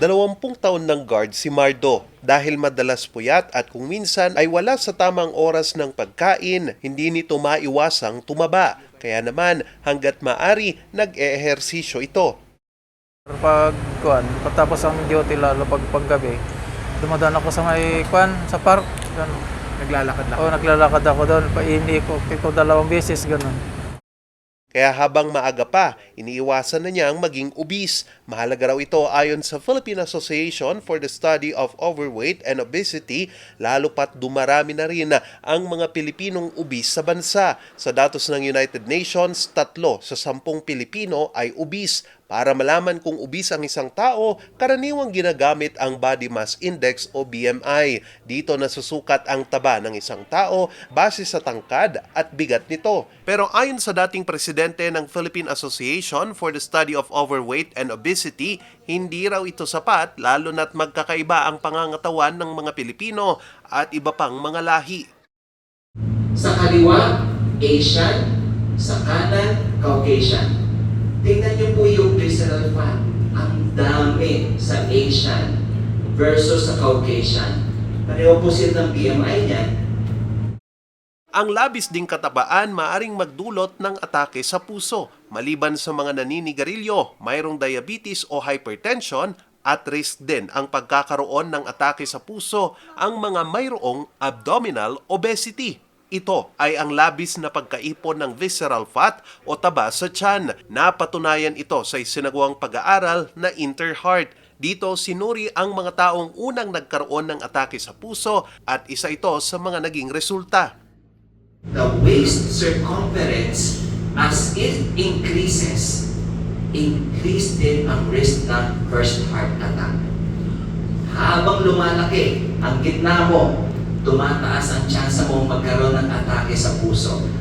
Dalawampung taon ng guard si Mardo dahil madalas puyat at kung minsan ay wala sa tamang oras ng pagkain, hindi nito maiwasang tumaba. Kaya naman hanggat maari nag-eehersisyo ito. Pag kuan, patapos ang duty lalo pag paggabi, dumadaan ako sa may kuan sa park. Ganun. Naglalakad lang. O naglalakad ako doon, paini ko, ko dalawang beses ganun. Kaya habang maaga pa, iniiwasan na niyang maging obese. Mahalaga raw ito ayon sa Philippine Association for the Study of Overweight and Obesity, lalo pat dumarami na rin ang mga Pilipinong obese sa bansa. Sa datos ng United Nations, tatlo sa sampung Pilipino ay obese. Para malaman kung obese ang isang tao, karaniwang ginagamit ang Body Mass Index o BMI. Dito nasusukat ang taba ng isang tao base sa tangkad at bigat nito. Pero ayon sa dating presidente ng Philippine Association for the Study of Overweight and Obesity, hindi raw ito sapat lalo na't magkakaiba ang pangangatawan ng mga Pilipino at iba pang mga lahi. Sa kaliwa, Asian. Sa kanan, Caucasian. Tingnan niyo po yung visceral fat. Ang dami sa Asian versus sa Caucasian. Pareho po sila ng BMI niyan. Ang labis ding katabaan maaring magdulot ng atake sa puso. Maliban sa mga naninigarilyo, mayroong diabetes o hypertension at risk din ang pagkakaroon ng atake sa puso ang mga mayroong abdominal obesity. Ito ay ang labis na pagkaipon ng visceral fat o taba sa tiyan. Napatunayan ito sa isinagawang pag-aaral na Interheart. Dito sinuri ang mga taong unang nagkaroon ng atake sa puso at isa ito sa mga naging resulta. The waist circumference as it increases, increase din ang risk ng first heart attack. Habang lumalaki ang gitna mo, tumataas ang tsansa mong magkaroon ng atake sa puso.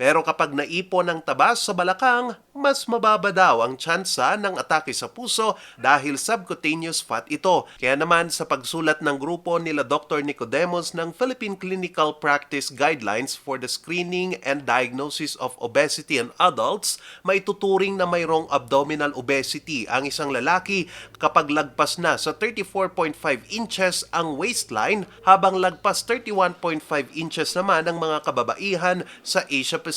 Pero kapag naipon ng taba sa balakang, mas mababa daw ang tsansa ng atake sa puso dahil subcutaneous fat ito. Kaya naman sa pagsulat ng grupo nila Dr. Nicodemus ng Philippine Clinical Practice Guidelines for the Screening and Diagnosis of Obesity in Adults, maituturing na mayroong abdominal obesity ang isang lalaki kapag lagpas na sa 34.5 inches ang waistline habang lagpas 31.5 inches naman ang mga kababaihan sa Asia Pacific.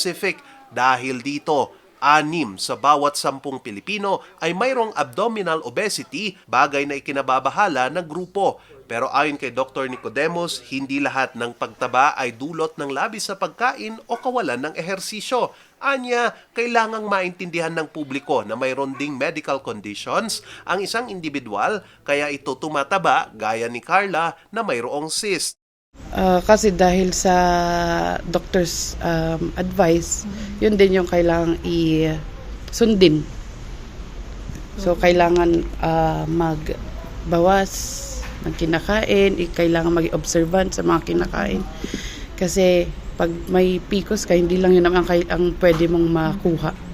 Dahil dito, anim sa bawat sampung Pilipino ay mayroong abdominal obesity, bagay na ikinababahala ng grupo. Pero ayon kay Dr. Nicodemus, hindi lahat ng pagtaba ay dulot ng labis sa pagkain o kawalan ng ehersisyo. Anya, kailangang maintindihan ng publiko na mayroon ding medical conditions ang isang individual kaya ito tumataba gaya ni Carla na mayroong cyst. Ah, kasi dahil sa doctor's um, advice, yun din yung kailangang i-sundin. So, kailangan ah, magbawas ng kinakain, kailangan maging observant sa mga kinakain. Kasi pag may PCOS ka, hindi lang yun ang, ang pwede mong makuha.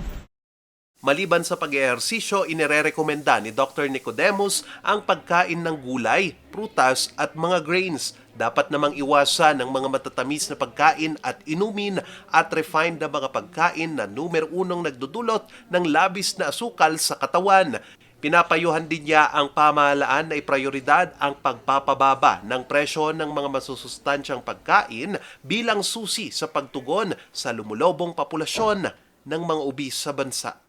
Maliban sa pag-ehersisyo, inirerekomenda ni Dr. Nicodemus ang pagkain ng gulay, prutas at mga grains. Dapat namang iwasan ang mga matatamis na pagkain at inumin at refined na mga pagkain na numero unong nagdudulot ng labis na asukal sa katawan. Pinapayuhan din niya ang pamahalaan na iprioridad ang pagpapababa ng presyo ng mga masusustansyang pagkain bilang susi sa pagtugon sa lumulobong populasyon ng mga ubis sa bansa.